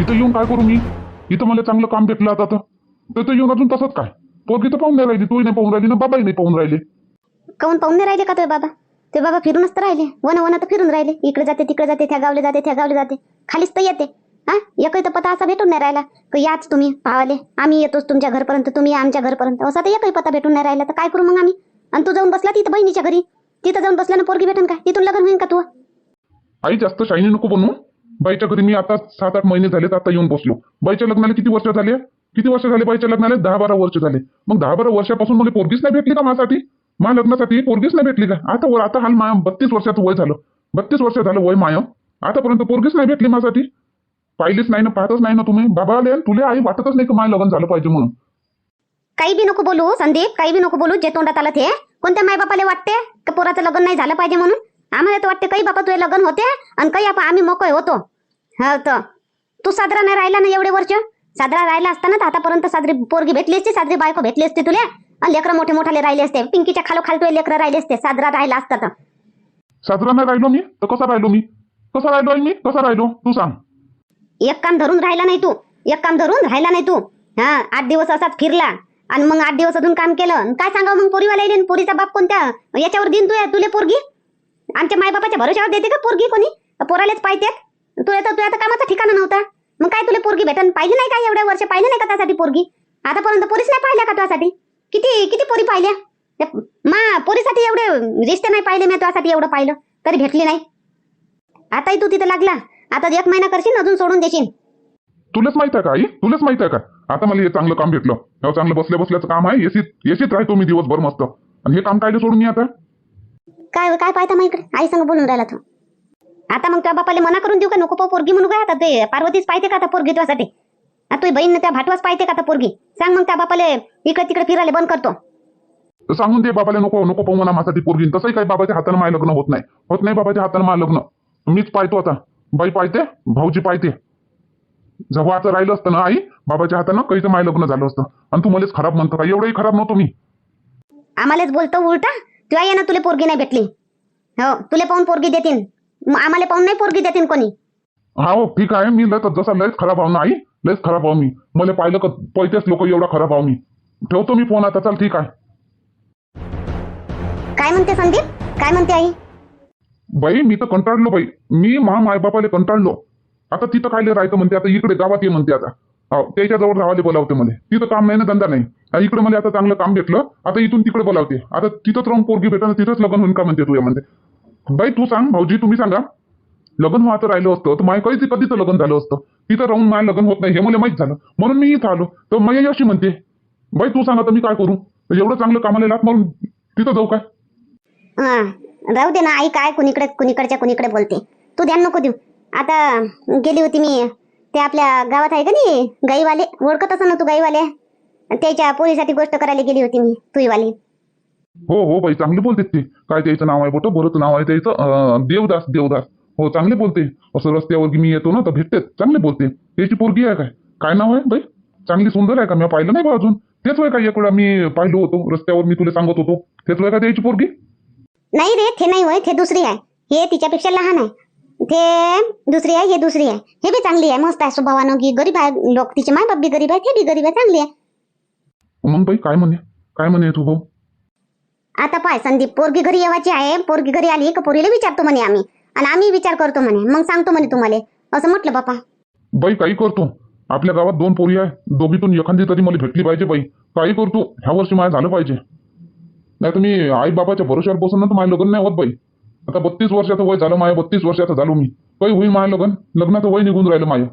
तिथं येऊन काय करू मी? इथं मला चांगलं काम भेटलं आता तर. तिथं येऊन अजून तसंच काय? पोरगी तर पाहून नाही राहिली तूही नाही पाहून राहिली ना बाबाही नाही पाहून राहिले. काऊन पाहून नाही राहिले का तुझे बाबा? ते बाबा फिरूनच तर राहिले. वन वन तर फिरून राहिले. इकडे जाते तिकडे जाते त्या गावले जाते त्या गावले जाते. खालीच तर येते. हा? एकही तर पता असा भेटून नाही राहिला. का याच तुम्ही पावाले. आम्ही येतोच तुमच्या घरपर्यंत तुम्ही आमच्या घरपर्यंत. असा तर एकही पता भेटून नाही राहिला. तर काय करू मग आम्ही? आणि तू जाऊन बसला तिथं बहिणीच्या घरी? तिथं जाऊन बसला ना पोरगी भेटन का तिथून लग्न होईन का तू आई जास्त शाईनी नको बनवू बाईच्या घरी मी आता सात आठ महिने झालेत आता येऊन बसलो. बाईच्या लग्नाला किती वर्ष झाले? किती वर्ष झाले बाईच्या लग्नाला? दहा बारा वर्ष झाले. मग दहा बारा वर्षापासून मला पोरगीच नाही भेटली का माझ्यासाठी? माझ्या लग्नासाठी पोरगीच नाही भेटली का? आता आता हाल माया बत्तीस वर्षाचं वय झालं. बत्तीस वर्ष झालं वय माय. आतापर्यंत पोरगीच नाही भेटली माझ्यासाठी. पाहिलीच नाही ना पाहतच नाही ना तुम्ही. बाबा आले तुला आई वाटतच नाही की माझं लग्न झालं पाहिजे म्हणून. काही बी नको बोलू संदीप. काही बी नको बोलू जे तोंडात आलं ते. कोणत्या मायबापाला वाटते का पोराचं लग्न नाही झालं पाहिजे म्हणून? आम्हाला तर वाटते काही बापा तुझे लग्न होते आणि काही आपण आम्ही मोकळे होतो. हा तर तू साजरा नाही राहिला ना एवढे वर्ष? साजरा राहिला असता ना तर आतापर्यंत साजरी पोरगी भेटली असती साजरी बायको भेटली असते तुला? आणि लेकरं मोठे मोठाले राहिले असते. पिंकीच्या खालोखाल तुझे लेकरं राहिले असते. साजरा राहिला असता तर. साजरा नाही राहिलो मी? तर कसा राहिलो मी? कसा राहिलो मी? कसा राहिलो? तू सांग. एक काम धरून राहिला नाही तू. एक काम धरून राहिला नाही तू. हा आठ दिवस असाच फिरला. आणि मग आठ दिवस अजून काम केलं. आणि काय सांगावं मग पोरीवाला येईन? पोरीचा बाप कोणत्या याच्यावर दिन तू तुले पोरगी? आमच्या मायबापाच्या भरोशावर देते का पोरगी कोणी? पोरालेच पाहिजेत तू येतं तू आता कामाचा ठिकाणा नव्हता. मग काय तुला पोरगी भेटन? पाहिजे नाही का एवढ्या वर्ष? पाहिजे नाही का त्यासाठी पोरगी? आतापर्यंत पोरीच नाही पाहिल्या का तुझ्यासाठी? किती किती पोरी पाहिल्या? मा पोरीसाठी एवढे रिश्ते नाही पाहिले मी तुझ्यासाठी एवढं पाहिलं. तरी भेटली नाही. आताही तू तिथं लागला. आता एक महिना करशील अजून सोडून देशील. तुलाच माहीत आहे का आई? तुलाच माहीत आहे का? आता मला हे चांगलं काम भेटलं. चांगलं बसल्या बसल्याचं काम आहे. एसीत एसीत राहतो मी दिवसभर मस्त. आणि हे काम कायले सोडून मी आता? काय काय पाहता इकडे? आई संग बोलून राहिला तू. आता मग त्या बापाला मना करून देऊ का? नको पाहू पोरगी म्हणू काय आता ते? पार्वतीच पाहिजे का आता पोरगी तुझ्यासाठी? आता तुझी बहीण त्या भाटवाच पाहिजे का आता पोरगी? सांग मग त्या बापाले इकडे तिकडे फिरायला बंद करतो. तर सांगून दे बाबाला नको नको पाहू म्हणा माझ्यासाठी पोरगी. तसंही काही बाबाच्या हातानं माझं लग्न होत नाही. होत नाही बाबाच्या हातानं माझं लग्न. मीच पाहतो आता. बाई पाहते भाऊजी पाहते. जव्हाचं राहिलं असतं ना आई बाबाच्या हातानं काहीच माझं लग्न झालं असतं. आणि तू मलाच खराब म्हणतो का? एवढंही खराब नव्हतो मी. आम्हालाच बोलतो उलटा. तुला ये ना तुला पोरगी नाही भेटली. हो तुला पाहून पोरगी देतीन. मग आम्हाला पाहून नाही पोरगी देतीन कोणी? हा हो ठीक आहे मी लय जसा लयच खराब आहो ना आई लयच खराब आहो मी. मला पाहिलं का पैतेच लोक एवढा खराब आहो मी. ठेवतो मी फोन आता चल ठीक आहे. काय म्हणते संदीप? काय म्हणते आई? बाई मी तर कंटाळलो बाई. मी मा मायबापाले कंटाळलो. आता तिथं कायले राहायचं म्हणते आता इकडे गावात ये म्हणते आता. हो त्याच्याजवळ राहायला बोलावते मला. तिथं काम नाही ना धंदा नाही. आणि इकडे मला आता चांगलं काम भेटलं आता इथून तिकडे बोलावते. आता तिथंच राहून पोरगी भेटणं तिथंच लग्न होईन का म्हणते तू या म्हणते. बाई तू सांग भाऊजी तुम्ही सांगा. लग्न व्हायचं राहिलं असतं तर माझ्या कधीच कधीच लग्न झालं असतं? तिथं राहून माझं लग्न होत नाही हे मला माहीत झालं. म्हणून मी इथं आलो. तर मग अशी म्हणते बाई तू सांग तर मी काय करू? एवढं चांगलं कामाला लाग म्हणून तिथं जाऊ काय? हा राहू दे ना आई काय कुणीकडे कुणीकडच्या कुणीकडे बोलते. तू ध्यान नको देऊ. आता गेली होती मी ते आपल्या गावात आहे का नाही? गाईवाले. ओळखत असं ना तू गाईवाले? त्याच्या पोरीसाठी गोष्ट करायला गेली होती मी तुईवाली. हो हो बाई चांगले बोलते ते. काय त्याचं नाव आहे बोट? बरंच नाव आहे त्याचं. देवदास देवदास. हो चांगले बोलते. असं रस्त्यावर मी येतो ना तर भेटते चांगले बोलते. त्याची पोरगी आहे काय? काय नाव आहे बाई? चांगली सुंदर आहे का? मी पाहिलं नाही बा अजून. तेच वय का एक वेळा मी पाहिलो होतो रस्त्यावर मी तुला सांगत होतो. तेच वय का त्याची पोरगी? नाही रे ते नाही होय ते दुसरी आहे. हे तिच्यापेक्षा लहान आहे. ते दुसरी आहे हे दुसरी आहे. हे बी चांगली आहे मस्त आहे स्वभावानं. की गरीब आहे. लोक तिचे माय बाप बी गरीब आहे ते बी गरीब आहे चांगली आहे. मग बाई काय म्हणे? काय म्हणे तू भाऊ? आता पाय संदीप पोरगी घरी येवायची आहे. पोरगी घरी आली का पोरीला विचारतो म्हणे आम्ही. आणि आम्ही विचार करतो म्हणे. मग सांगतो म्हणे तुम्हाला. असं म्हटलं बापा. बाई काही करतो आपल्या गावात दोन पोरी आहे. दोघीतून एखादी तरी मला भेटली पाहिजे बाई. काही करतो ह्या वर्षी माझ्या झालं पाहिजे. नाही तुम्ही आई बाबाच्या भरोश्यावर बसून ना तर माझ्या लग्न नाही होत बाई. आता बत्तीस वर्षाचं वय झालं माझ्या बत्तीस वर्षाचं झालो मी. काही होईल माझ्या लग्न? लग्नाचं वय निघून राहिलं माझ्या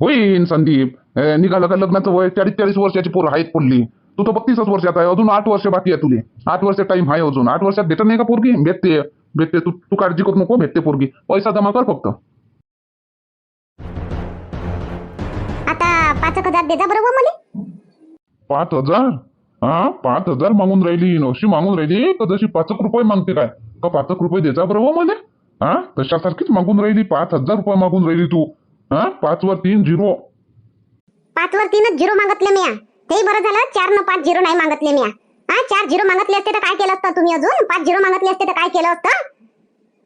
होईन संदीप. निघालं का लग्नाचं वय? चाळीस चाळीस वर्षाची पोरं आहेत पडली. तू तर बत्तीसच वर्षात आहे. अजून आठ वर्ष बाकी आहे तुले आठ वर्ष टाइम आहे अजून. आठ वर्षात भेटत नाही का पोरगी? भेटते. भेटते. तू तू काळजी करू नको भेटते पोरगी. पैसा जमा कर फक्त. आता पाच एक हजार देजा बरोबर मला. पाच हजार? हा? पाच हजार मागून राहिली. अशी मागून राहिली. का जशी पाच एक रुपये मागते काय? का पाच एक रुपये द्यायचा बरोबर मध्ये हा? तशासारखीच मागून राहिली. पाच हजार रुपये मागून राहिली तू. हा? पाच वर तीन झिरो. पाच वर तीनच झिरो मागितले मी तेही बरं झालं? चार न पाच झिरो नाही मागितले मी हा चार झिरो मागितले असते तर काय केलं असतं तुम्ही अजून? पाच झिरो मागितले असते तर काय केलं असतं?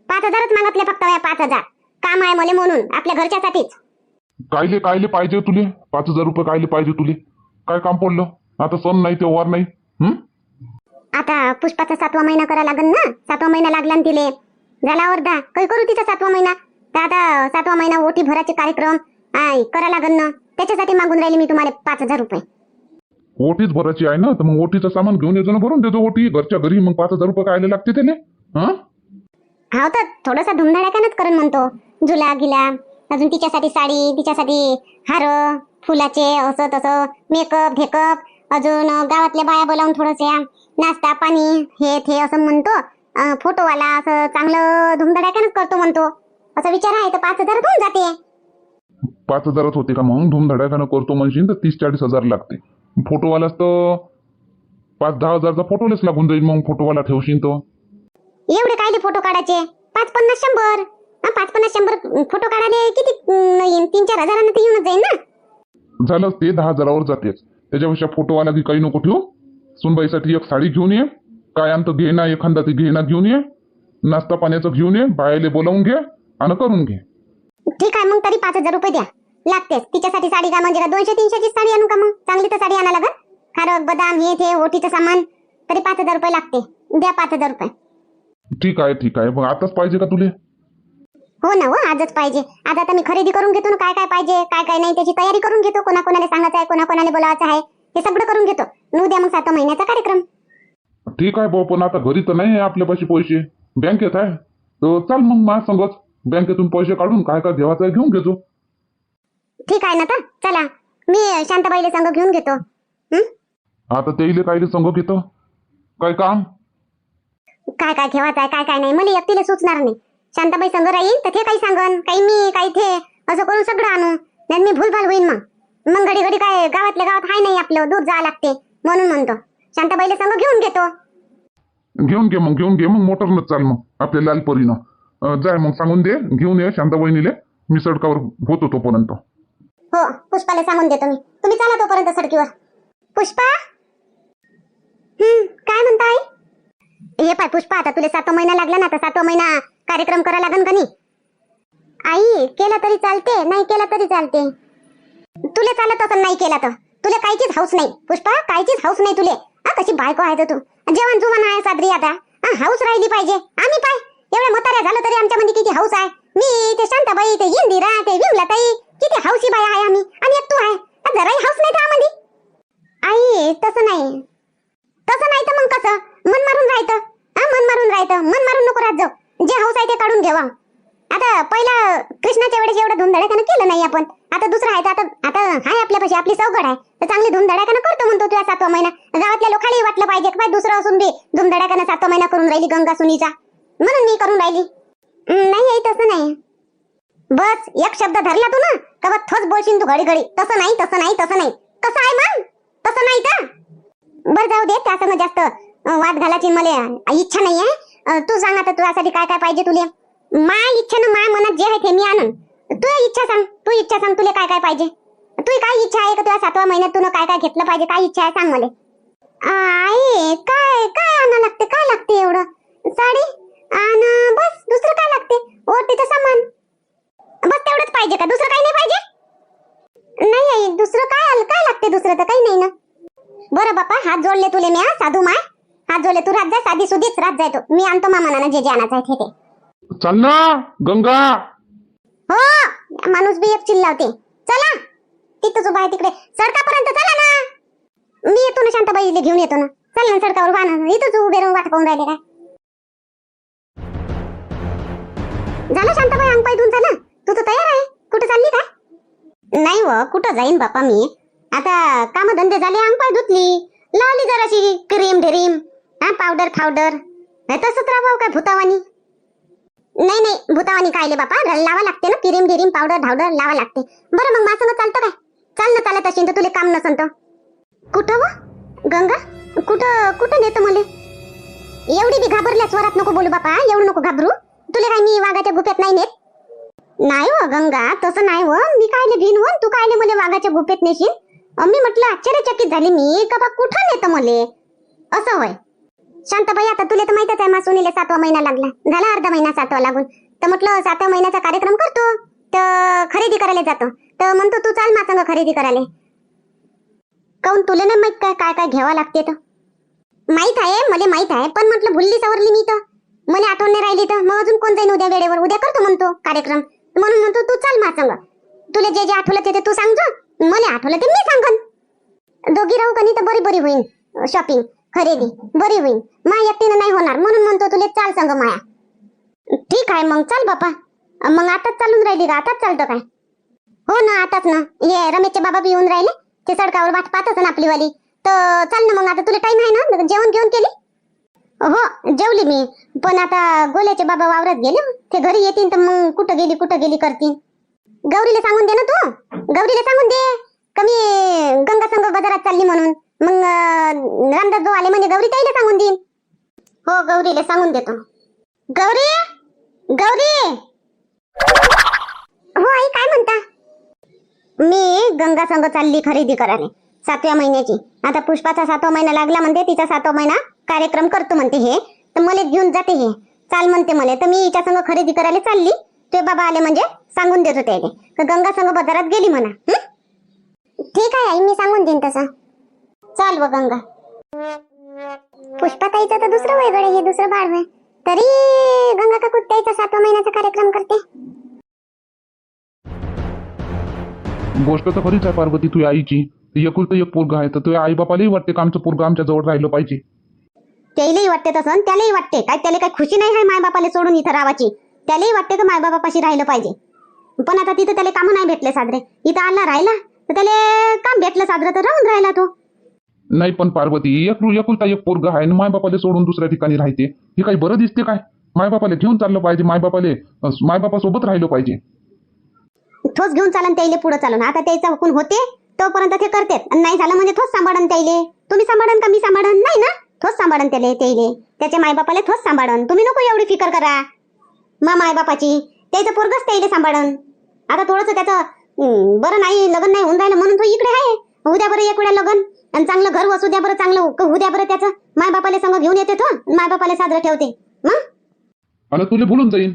पाच हजारच मागितले फक्त पाच हजार. काम आहे मला म्हणून आपल्या घरच्यासाठीच. कायले कायले पाहिजे तुले? पाच हजार रुपये कायले पाहिजे तुले? काय काम पडलं? आता सण नाही तेव्हार नाही. हं? आता पुष्पाचा सातवा महिना करा लागन ना? सातवा महिना लागला ना तिले. झाला अर्धा काही करू तिचा सातवा महिना? तर आता सातवा महिना ओटी भराचे कार्यक्रम. आय करा लागन ना. त्याच्यासाठी मागून राहिले मी तुम्हाला पाच हजार रुपये. ओटीच भरायची आहे ना तर मग ओटीचं सामान घेऊन येतो ना भरून देतो ओटी. घरच्या घरी मग पाच हजार रुपये कायले लागते त्याले. हा? हा तर थोडासा धुमधडाक्यानंच करून म्हणतो. झुला गिला अजून तिच्यासाठी साडी तिच्यासाठी हार फुलाचे असं तसं मेकअप घेकअप अजून गावातल्या बाया बोलावून थोडंसे नाश्ता पाणी हे ते असं म्हणतो. फोटोवाला असं चांगलं धुमधडाक्यानंच करतो म्हणतो. असा विचार आहे तर पाच हजार होऊन जाते. पाच हजारात होते का मग? धूमधडाक्यानं करतो म्हणशील तर तीस चाळीस हजार लागते. फोटोवालाच तर पाच दहा हजारचा फोटोलेच लागून जाईल मग फोटोवाला ठेवशील तो. एवढे कायले फोटो काढायचे? पाच पन्नास शंभर. हा, पाच पन्नास शंभर फोटो काढायला किती अं, येईन? तीन चार हजारानं तर येऊनच जाईल ना? झालं ते दहा हजारावर जातेच. त्याच्यापेक्षा फोटोवाला की काही नको ठेवू. सुनबाईसाठी एक साडी घेऊन ये. काय आणतं घे ना एखादा ती घेणा घेऊन ये. नाश्ता पाण्याचं घेऊन ये. बायाले बोलावून घे आणि करून घे. ठीक आहे मग तरी पाच हजार रुपये द्या. लागतेच. तिच्यासाठी साडी का? म्हणजे दोनशे तीनशेची साडी आणू का मग? चांगली तर साडी आणा लागत खारक बदाम हे ते ओटीचं सामान. तरी पाच हजार रुपये लागते. द्या पाच हजार रुपये. ठीक आहे ठीक आहे. मग आताच पाहिजे का तुले? हो ना हो आजच पाहिजे. आज आता मी खरेदी करून घेतो ना काय काय पाहिजे काय काय नाही त्याची तयारी करून घेतो. कोणा कोणाला सांगायचं आहे कोणा कोणाला बोलावायचं आहे हे सगळं करून घेतो. न उद्या मग सात महिन्याचा कार्यक्रम. ठीक आहे भाऊ पण आता घरी तर नाही आहे आपल्यापाशी पैसे. बँकेत आहे. तर चाल मग माझ्या संगच बँकेतून पैसे काढून काय काय घेवायचं घेऊन घेतो. ठीक आहे ना तर? चला. मी शांताबाईला संग घेऊन घेतो. हं? आता तेले कायले संग घेतं? काय काम? काय काय ठेवायचं आहे काय काय नाही. मला एकटीला सुचणार नाही. शांताबाई संग राहील तर ते काही सांगन. काही मी काही ते असं करून सगळं आणू. नाही मी भूलभाल होईन मग. मग घडी घडी काय गावातल्या गावात हाय नाही आपलं. दूर जावं लागते. म्हणून म्हणतो. शांताबाईला संग घेऊन घेतो. घेऊन घे मग घेऊन घे. मग मोटरनच चाल मग. आपल्या लालपरीनं. अं, जाय मग सांगून दे. घेऊन ये शांता बहिणीले मी सडकावर होतो तोपर्यंत. हो पुष्पाला सांगून देतो मी. तुम्ही चला तोपर्यंत सडकीवर. पुष्पा? हम्म काय म्हणता आई? हे पाय पुष्पा आता तुला सातवा महिना लागला ना आता सातवा महिना कार्यक्रम करा लागन का नाही? आई केला तरी चालते नाही केला तरी चालते. तुले चालत असं नाही केला तर. तुला काहीचीच हाऊस नाही. पुष्पा काहीचीच हाऊस नाही तुले. हा कशी बायको आहे तू. जेवण जुमान आहे सादरी आता. हा हाऊस राहिली पाहिजे. आम्ही पाय. एवढ्या म्हाताऱ्या झालं तरी आमच्यामध्ये किती हाऊस आहे. मी ते शांताबाई ते इंदिरा ते विमलाताई. किती हौशी बाई आहे आम्ही आणि एक तू आहे जराही हौस नाही त्यामध्ये. आई तसं नाही. तसं नाही तर मग कसं? मन मारून राहायचं. हा मन मारून राहायचं. मन मारून नको राहत जाऊ. जे हौस आहे ते काढून घेवा. आता पहिला कृष्णाच्या वेळेस एवढं धुमधडाक्यानं केलं नाही आपण. आता दुसरं आहे आता आता हाय आपल्यापाशी. आपली सवगड आहे. तर चांगली धुमधडाक्यानं करतो म्हणतो तुला सातवा महिना. गावातल्या लोकांनाही वाटलं पाहिजे की दुसरं असून बी धुमधडाक्यानं सातवा महिना करून राहिली गंगा सुनीचा. म्हणून मी करून राहिली. नाही आई तसं नाही. बस एक शब्द धरला तू ना. का थोच बोलशील तू घडी घडी. तसं नाही तसं नाही तसं नाही. कसं आहे मग. तसं नाही का बर जाऊ दे त्या संग जास्त वाद घालायची मला इच्छा नाहीये. तू सांग आता तुझ्यासाठी काय काय पाहिजे तुले. माय इच्छा ना माय मनात जे आहे ते मी आणून. तू इच्छा सांग. तू इच्छा सांग तुला काय काय पाहिजे. तू काय इच्छा आहे का तुझ्या सातव्या महिन्यात तुला काय काय घेतलं पाहिजे काय इच्छा आहे सांग मला. आई काय काय आणा लागते काय लागते एवढं? साडी आण बस दुसरं काय लागते ओटीचं सामान बस तेवढंच पाहिजे का दुसरं काही नाही पाहिजे नाही आई दुसरं काय आलं काय लागते दुसरं तर काही नाही ना. बरं बापा हात जोडले तुले मी साधू माय. हात जोडले तू रात साधी सुधीच रात जाय तो. मी आणतो मामाना जे जे आणायचं आहे ते चाल ना गंगा. हो माणूस बी एक चिल्लावते. चला तिथंच उभा आहे तिकडे. सडकापर्यंत चला ना. मी येतो ना शांताबाईला घेऊन येतो ना. चल ना सडकावर उभा ना. इथंच उभे राहून वाट पाहून राहिले काय? झालं शांताबाई अंग पाय धुवून झालं तू तर तयार आहे. कुठं चालली काय? नाही व कुठं जाईन बापा मी? आता काम धंदे झाले अंगपाय धुतली. लावली जराशी क्रीम ढेरीम. हा पावडर फावडर तसंच राहावं काय भूतावानी? नाही नाही भूतावानी कायले बापा? लावा लागते ना क्रीम ढेरीम पावडर धावडर लावा लागते. बरं मग माझं चालतं काय? चाल ना चालत असेल तर तुला काम नसन तर. कुठं व? गंगा? कुठं कुठं नेतं मले? एवढी बी घाबरल्या स्वरात नको बोलू बापा एवढं नको घाबरू. तुला काय मी वाघाच्या गुफेत नाही नेत? नाही व गंगा तसं नाही व. मी कायले भिन व? तू कायले मले वाघाच्या गुफेत नेशील मी म्हटलं आश्चर्यचकित झाली मी का बा कुठं नेतं मले? असं होय. शांताबाई आता तुला तर माहितच आहे मासुनीला सातवा महिना लागला. झाला अर्धा महिना सातवा लागून. तर म्हटलं सातव्या महिन्याचा कार्यक्रम करतो. तर खरेदी करायला जातो. तर म्हणतो तू चाल माझ्या खरेदी करायला. काऊन तुला नाही माहीत काय काय काय घ्यावं लागते तर? माहीत आहे मला माहीत आहे पण म्हटलं भुलली सवरली मी तर. मला आठवण नाही राहिली तर. मग अजून कोण जाईन उद्या वेळेवर? उद्या करतो म्हणतो कार्यक्रम. म्हणून म्हणतो तू चाल माझ्या तुला जे जे आठवलं ते ते तू सांगतो मला आठवलं ते मी सांगन. दोघी राहू कनी तर बरी बरी होईल शॉपिंग खरेदी बरी होईल माय एकटीनं नाही होणार म्हणून म्हणतो तुला चाल सांग माया. ठीक आहे मग चाल बापा. मग आताच चालून राहिली का आताच चालतं काय? हो ना आताच ना. हे रमेशचे बाबा बी येऊन राहिले ते सडकावर वाट पाहतच ना आपलीवाली. तर चाल ना मग आता तुला टाइम आहे ना? जेवण घेऊन केली? हो जेवली मी. पण आता गोल्याचे बाबा वावरत गेले ते घरी येतील तर मग कुठं गेली कुठं गेली करतील? गौरीला सांगून दे ना तू. गौरीला सांगून दे. कमी गंगा संग बाजारात चालली म्हणून. मग रामदास भाऊ आले म्हणजे गौरी ताईला सांगून देईन. हो गौरीला सांगून देतो. गौरी? गौरी? हो आई काय म्हणता? मी गंगा संग चालली खरेदी करायला. सातव्या महिन्याची. आता पुष्पाचा सातवा महिना लागला म्हणते तिचा सातवा महिना कार्यक्रम करतो म्हणते हे. तर मला घेऊन जाते हे. चाल म्हणते मला. तर मी हिच्या संग खरेदी करायला चालली. ते बाबा आले म्हणजे सांगून देतो त्याने गंगा संघ बाजारात गेली म्हणा? ठीक आहे आई मी सांगून देईन तसा. चाल व गंगा. पुष्पाताईचं तर दुसरं वेगळं आहे, हे दुसरं बाळ आहे. तरी गंगा काकू त्याचा सातवा महिन्याचा कार्यक्रम करते. गोष्ट तर खरीच आहे पार्वती तुझ्या आईची. एकुलतं एक पोरग आहे तर तुझ्या आई बापालाही वाटते का आमचं पोरग आमच्या जवळ राहिलं पाहिजे? त्यालाही वाटते तसं त्यालाही वाटते. काय त्याला काही खुशी नाही आहे मायबापाला सोडून इथं राहायची त्यालाही वाटते का मायबापाशी राहिलं पाहिजे? पण आता तिथं त्याला कामं नाही भेटले साजरे. इथं आला राहिला तर त्याला काम भेटलं साजरं तर राहून राहिला तो. नाही पण पार्वती एक एकुलता एक पोरग आहे आणि मायबापाला सोडून दुसऱ्या ठिकाणी राहते. हे काही बरं दिसते काय? मायबापाला घेऊन चाललं पाहिजे मायबापाले मायबापासोबत राहिलं पाहिजे. थोच घेऊन चालन त्याइले पुढे चालून. आता त्याचा हुकूम होते तोपर्यंत ते करतेत. आणि नाही झालं म्हणजे थोच सांभाळन त्याइले तुम्ही सांभाळन का मी सांभाळन? नाही ना? थोच सांभाळन त्याले त्याइले त्याच्या मायबापाला थोच सांभाळन. तुम्ही नको एवढी फिकर करा. मा मायबापाची. त्याचं पोरगच त्याइले सांभाळन. आता थोडंसं त्याचं बरं नाही लग्न नाही होऊन राहिलं म्हणून तो इकडे आहे. उद्या बरं एक वेळा लग्न आणि चांगलं घर वसू द्या बरं चांगलं होऊ द्या बरं त्याचं. मायबापाला संग घेऊन येते तो मायबापाला साजरं ठेवते. मग? आणि तुला बोलून जाईन.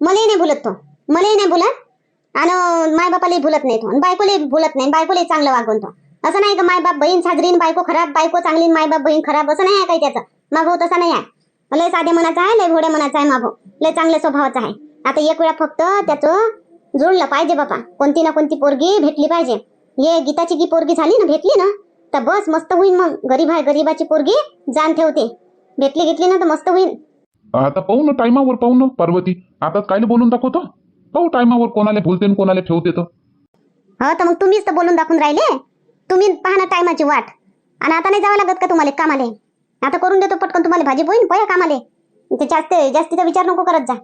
मलाही नाही बोलत तो. मलाही नाही बोलत आणि मायबापालाही बोलत नाही तो. आणि बायकोलाही बोलत नाही. बायकोलाही चांगलं वागवून तो. असं नाही का मायबाप बहीण साजरी आणि बायको खराब बायको चांगली आणि मायबाप बहीण खराब असं नाही आहे काही त्याचं. मा भाऊ तसा नाही आहे. लय साधे मनाचा आहे लय घोड्या मनाचा आहे मा भाऊ. लय चांगल्या स्वभावाचा आहे. आता एक वेळा फक्त त्याचं जुळलं पाहिजे बापा. कोणती ना कोणती पोरगी भेटली पाहिजे. हे गीताची की पोरगी झाली ना भेटली ना तर बस मस्त होईल मग. गरीब आहे गरीबाची पोरगी जाण ठेवते. भेटली घेतली ना तर मस्त होईल आता पाहू ना टायमावर पाहू ना पार्वती. आता कायले बोलून दाखवतो? पाहू टायमावर कोणाला आणि कोणाला ठेवते तर. हो तर मग तुम्हीच तर बोलून दाखवून राहिले. तुम्ही पहा ना टायमाची वाट. आणि आता नाही जावं लागत का तुम्हाला कामाले? आता करून देतो पटकन तुम्हाला भाजी पोहीन पया कामाले. ते जास्त जास्तीचा विचार नको करत जा.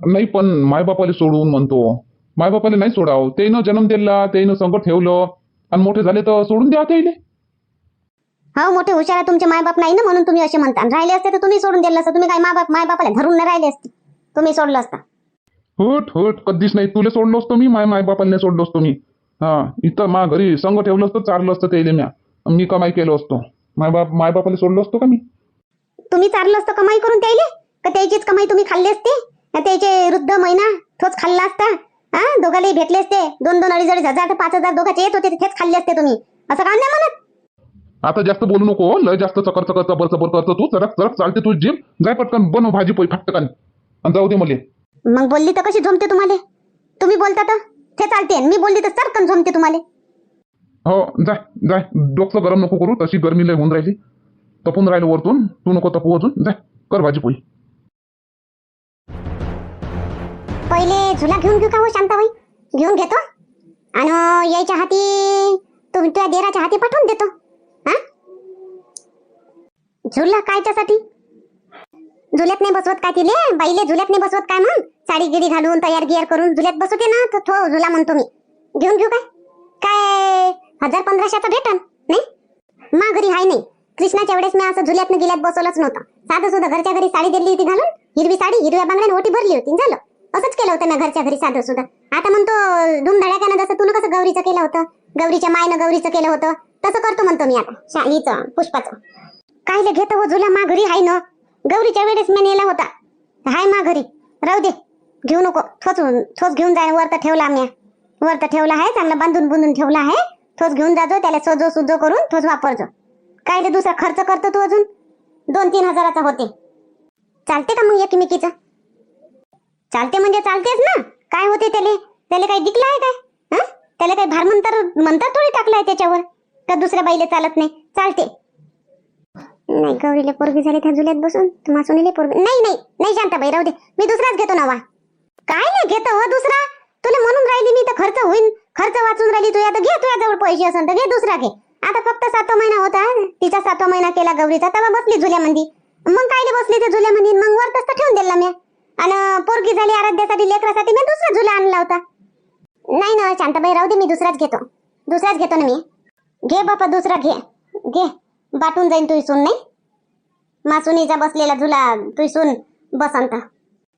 नाही पण मायबापाला सोडून म्हणतो. मायबापाला नाही सोडाव. त्यानं जन्म दिला त्यानं संकट ठेवलं आणि मोठे झाले तर सोडून द्या त्याले हो मोठे हुशार आहे तुमचे मायबाप नाही ना म्हणून तुम्ही असे म्हणता. आणि राहिले असते तर तुम्ही सोडून दिलं असतं. तुम्ही काय मायबाप मायबापाला धरून नाही राहिले असते. तुम्ही सोडलं असतं. हट हट कधीच नाही. तुला सोडलो असतो मी माय मायबापाला नाही सोडलो असतो मी. हा इथं मा घरी संघ ठेवलं असतं चारलं असतं त्याले म्या. मी कमाई केलो असतो. मायबाप मायबापाला सोडलो असतो का मी? तुम्ही चारलं असतं कमाई करून त्याले का त्याचीच कमाई तुम्ही खाल्ली असते? का त्याचे वृद्ध महिना तोच खाल्ला असता? हा दोघालाही भेटले असते. दोन दोन अडीच अडीच हजार पाच हजार दोघाचे येत होते तेच खाल्ले असते तुम्ही. असं काम नाही म्हणत? आता जास्त बोलू नको हो. लय जास्त चकर चकर चबर चबर करतो तू. चरक चरक चालते तू जिम. जाय पटकन बनव भाजी पोई फटकन. आणि जाऊ दे मले. मग बोलली तर कशी झोमते तुम्हाला? तुम्ही बोलता तर. ते चालते. मी बोलली तर सरकन झोमते तुम्हाला. हो जाय जाय. डोकं गरम नको करू. तशी गरमी लय होऊन राहिली. तपून राहिलं वरतून. तू नको तपू अजून. जाय कर भाजी पोई पहिले झुला घेऊन घेऊ का हो शांताबाई? घेऊन घेतो. आणि हो, यायच्या हाती तुम्ही तुझ्या देराच्या हाती पाठवून देतो. हा? झुला कायच्यासाठी झुल्यात नाही बसवत काय तिले? बाईले झुल्यात नाही बसवत काय मग साडी गिडी घालून तयार गियार करून झुल्यात बसवते ना तर तो झुला म्हणतो मी. घेऊन घेऊ काय? काय हजार पंधराशेचा भेटन नाही? मा घरी हाय नाही. कृष्णाच्या वेळेस मी असं झुल्यात गिल्यात बसवलंच नव्हतं. साधं सुद्धा घरच्या घरी साडी दिली होती घालून हिरवी साडी हिरव्या बांगड्याने ओटी भरली होती झालं. असंच केलं होतं ना घरच्या घरी साधं सुद्धा आता म्हणतो धुमधडाक्यानं जसं तू कसं गौरीचं केलं होतं गौरीच्या मायनं गौरीचं केलं होतं तसं करतो म्हणतो मी आता. शा- हिचं पुष्पाचं. कायले घेतो हो झुला मा घरी हाय ना गौरीच्या वेळेस मी नेला होता. हाय मा घरी राहू दे. घेऊ नको. थोच थोच घेऊन जाय. वर तर ठेवला मी वर तर ठेवला आहे. चांगला बांधून बुंधून ठेवला आहे. ठोस घेऊन जाजो त्याला सोजो सुजो करून ठोस वापरजो. काय ते दुसरा खर्च करतो तू अजून? दोन तीन हजाराचा होते. चालते का मग एकमेकीचं? चालते म्हणजे चालतेच ना. काय होते त्याले? त्याला काही दिकलं आहे काय? हा? त्याला काही भार म्हणतर मंतर थोडी टाकलाय त्याच्यावर? का दुसऱ्या बाईले चालत नाही? चालते. नाही गौरीले पोरगी झाली त्या जुल्यात बसून. तुम्हा सुनीले पोरगी नाही नाही नाही शांताबाई राहू दे. मी दुसराच घेतो नवा. काय नाही घेतो हो दुसरा? तुला म्हणून राहिली मी तर खर्च होईल खर्च वाचून राहिली तू. आता घे तुझ्याजवळ पैसे असेल तर घे दुसरा घे. आता फक्त सातवा महिना होता. तिचा सातवा महिना केला गौरीचा. तेव्हा बसली झुल्यामध्ये मग कायले बसली ते झुल्यामध्ये मग वर तसं ठेवून दिला मी आणि पोरगी झाली आराध्यासाठी लेकरासाठी मी दुसरा झुला आणला होता. नाही ना शांताबाई राहू दे मी दुसराच घेतो. दुसराच घेतो ना मी. घे बापा दुसरा घे. घे. बाटून जाईन तू सून नाही? मासुनीचा बसलेला झुला तू सून. बसंत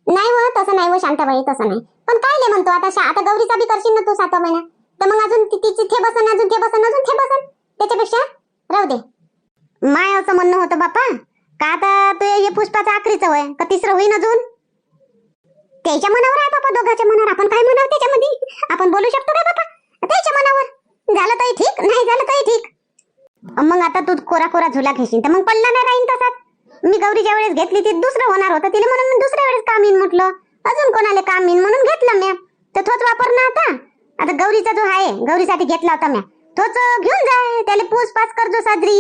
नाही हो तसं नाही हो शांताबाई तसं नाही. पण काय ले म्हणतो आता आता गौरीचा बी करशील ना तू सातवा महिना तर मग अजून तिची थे बसन अजून थे बसन अजून थे बसन. त्याच्यापेक्षा राहू दे. माय असं म्हणणं होतं बापा का आता तू हे पुष्पाचं आखरीचं वय का तिसरं होईन अजून? त्याच्या मनावर आहे बापा दोघांच्या मनावर. आपण काय म्हणावं त्याच्यामध्ये? आपण बोलू शकतो का बापा? त्याच्या मनावर. झालं तरी ठीक नाही झालं तरी ठीक. मग आता तू कोरा कोरा झुला घेशील तर मग पडला नाही राहीन तसाच. मी गौरीच्या वेळेस घेतली ती दुसरं होणार होतं तिला म्हणून मी दुसऱ्या वेळेस काम येईन म्हटलं. अजून कोणाला काम येईन म्हणून घेतलं म्या. तर तोच वापर ना आता. आता गौरीचा जो आहे गौरीसाठी घेतला होता म्या. तोच घेऊन जाय त्याला पूस पास करजो साजरी.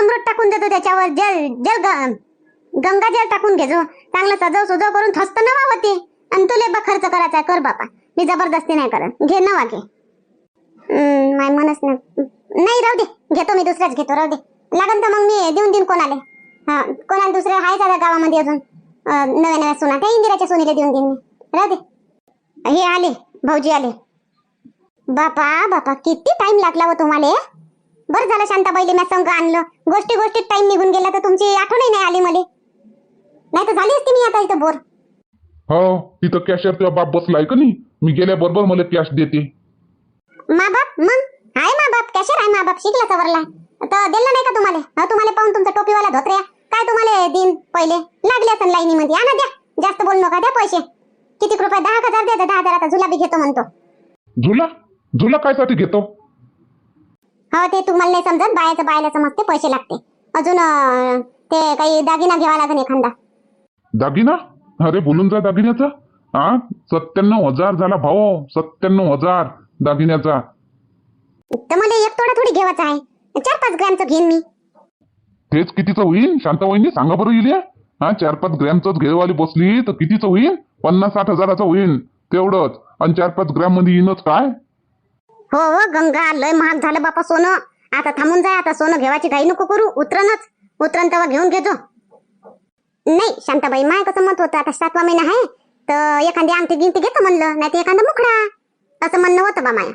अमृत टाकून देतो त्याच्यावर जल जल गंगा जल टाकून घेजो चांगलं सजव सुजव करून थस्त नवा होते. आणि तुले बा खर्च करायचा कर बापा. मी जबरदस्ती नाही करत. घे ना वागे माय मनच नाही राहू दे. घेतो मी दुसऱ्याच घेतो राहू दे. लागन तर मग मी देऊन देईन कोणाला. हा कोणाला दुसरे आहे दादा गावामध्ये अजून. नव्या नव्या सोना. त्या इंदिराच्या सोनीला देऊन देईन मी. राहू दे. हे आले भाऊजी आले. बापा बापा किती टाइम लागला हो तुम्हाला? बरं झालं शांताबाईले मी संघ आणलं. गोष्टी गोष्टीत टाइम निघून गेला तर तुमची आठवणही नाही आली मला. नाही तर झाली असती मी आता इथं बोर. हो? तिथं कॅशर तुझा बाप बसलाय का नाही? मी गेल्याबरोबर मला कॅश देते. मा बाप मग? आहे मा बाप कॅशर आहे मा बाप शिकला सवरला. तर दिलं नाही का तुम्हाला? हा तुम्हाला पाहून तुमचा टोपीवाला धोत्र्या काय तुम्हाला दिन पहिले? लागले असं लाईनीमध्ये. आणा द्या. जास्त बोल नका द्या पैसे. किती रुपये? दहा हजार द्या दहा हजार आता जुलाबी घेतो म्हणतो. झुला? झुला कायसाठी घेतो? हो ते तुम्हाला नाही समजत. बायाचं बायाला समजते पैसे लागते. अजून अं, ते काही दागिना घ्यावा लागेल एखादा. दागिना? अरे बोलून जा दागिन्याचा. हा सत्त्याण्णव हजार झाला भाऊ. सत्त्याण्णव हजार दागिन्याचा. तर मला एक तोडा थोडी घेवायचा आहे. चार पाच ग्रॅमचं घेईन मी. तेच कितीचं होईल शांता वहिनी सांगा बरं येईल हा चार पाच ग्रॅमचंच घेवाली बसली तर कितीचं होईल पन्नास साठ हजाराचं होईल तेवढंच. आणि चार पाच ग्रॅममध्ये येईनच काय? हो हो गंगा लय महाग झालं बापा सोनं. आता थांबून जाय आता सोनं घेवायची घाई नको करू. उतरनच उतरन तेव्हा घेऊन घेतो नाही शांताबाई माय कसं मत होतं? आता सातवा महिना आहे तर एखादी अंगठी गिंटी घेतो म्हणलं नाही तर एखादा मुखडा. असं म्हणणं होतं बा माया.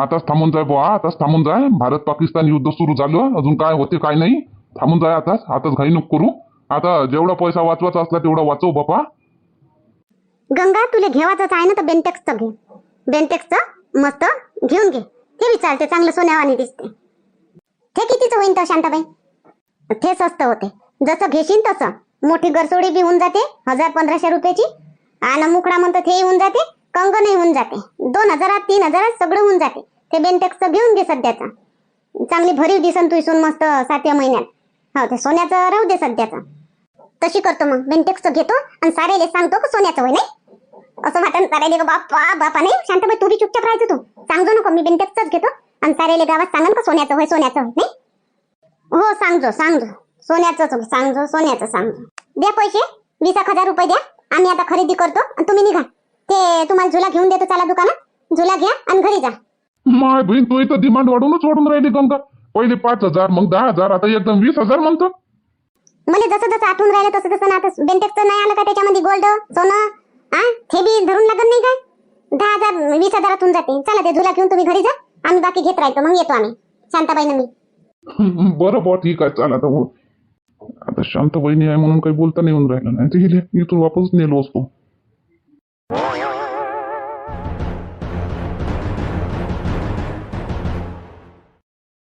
आताच थांबून जाय बुवा आताच थांबून जाय. भारत पाकिस्तान युद्ध सुरू झालं अजून काय होते काय नाही. थांबून जाय आताच आताच घाई नको करू. आता जेवढा पैसा वाचवायचा असला तेवढा वाचव बापा. गंगा तुला घेवायचंच आहे ना तर बेंटेक्सचं घे. बेंटेक्सचं मस्त घेऊन घे. ते बी चालते चांगलं सोन्यावानी दिसते ते कितीचं होईन तर शांताबाई? ते स्वस्त होते. जसं घेशील तसं. मोठी गरसोडी बी होऊन जाते हजार पंधराशे रुपयाची. आणि मुखडा म्हणतात हे होऊन जाते कंगनही होऊन जाते. दोन हजारात तीन हजारात सगळं होऊन जाते. ते बेनटेक्सचं घेऊन घे सध्याचं. चांगली भरीव दिसन तू इसून मस्त सातव्या महिन्यात. हो ते सोन्याचं राहू दे सध्याचं. तशी करतो मग. बेनटेक्सचं घेतो आणि सारेले सांगतो का सोन्याचं होय नाही? असं वाटण सारेले का बापा बापा नाही? शांताबाई तू बी चुपचाप राहायचं तू. सांगतो नको मी बेनटेक्सच घेतो आणि सारेले गावात सांगन का सोन्याचं होय सोन्याचं होय नाही? हो सांगजो सांगजो. सोन्याचंच होय, सांगजो सोन्याचं सांगजो. द्या पैसे वीस एक हजार रुपये द्या. आम्ही आता खरेदी करतो आणि तुम्ही निघा. ते तुम्हाला झुला घेऊन देतो चला दुकानात. झुला घ्या आणि घरी जा. माय बहीण तू इथं डिमांड वाढवूनच वाढून राहिली गंगा. पहिले पाच हजार मग दहा हजार आता एकदम वीस हजार म्हणतो. मला जसं जसं आठवून राहिलं तसं तसं ना आता बेंटेक्सचं नाही आलं का त्याच्यामध्ये गोल्ड सोनं? हा ते बी धरून लागत नाही काय दहा हजार वीस हजारातून जाते. चला ते झुला घेऊन तुम्ही घरी जा. आम्ही बाकी घेत राहतो. मग येतो आम्ही. शांताबाईनं मी. बरं बरं ठीक आहे. चाल हो. आता शांत बहिणी आहे म्हणून काही बोलता नाही येऊन राहिलं नाही तर इथून वापस नेलो असतो